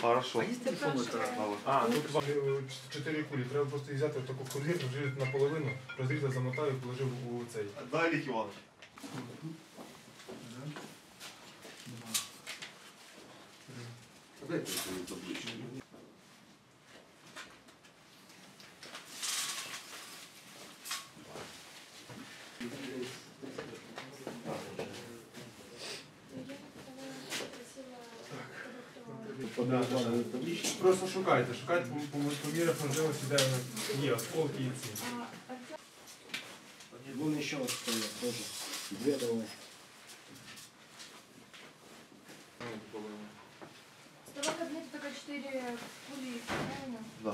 Хорошо. А, тут чотири кулі. Треба просто взяти таку конвірт, розрізати наполовину, розрізати, замотав і положив у цей. Да, Олег Іванович. Дайте табличку. Иванович. Просто шукайте, шукайте по, по, по мірах можливості, де вони є осколки і ці. Вон еще вот стоят тоже. Две давай. Второй кабинет только четыре пули, правильно? Да.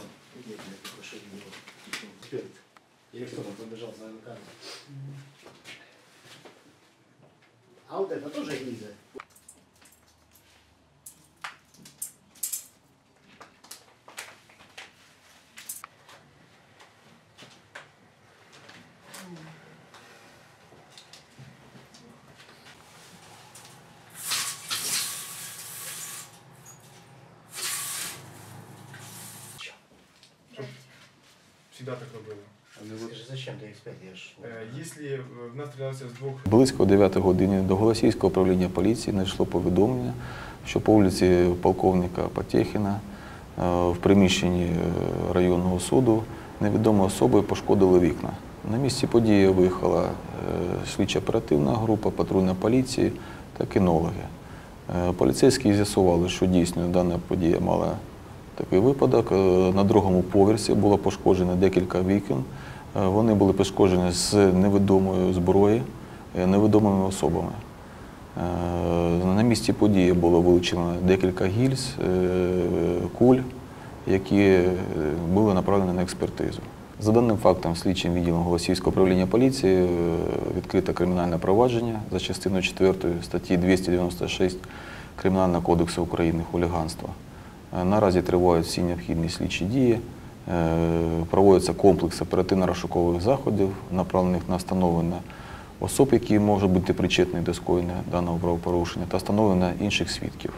А вот это тоже гильза? Всегда так робили. Зачем? Я ж... Е, Якщо в нас стрілялися з двох Близько 9 години до Голосійського управління поліції надійшло повідомлення, що по вулиці полковника Потєхіна е, в приміщенні е, районного суду невідомі особи пошкодили вікна. На місці події виїхала слідча оперативна група, патрульна поліції та кінологи. Поліцейські з'ясували, що дійсно дана подія мала такий випадок. Е, На другому поверсі було пошкоджено декілька вікон. Е, Вони були пошкоджені з невідомої зброї, е, невідомими особами. На місці події було вилучено декілька гільз, куль, які були направлені на експертизу. За даним фактом, слідчим відділом Голосівського управління поліції е, відкрито кримінальне провадження за частиною 4 статті 296 Кримінального кодексу України хуліганство. Е, Наразі тривають всі необхідні слідчі дії. Е, Проводиться комплекс оперативно-розшукових заходів, направлених на встановлення особ, які можуть бути причетні до скоєння даного правопорушення, та встановлення інших свідків.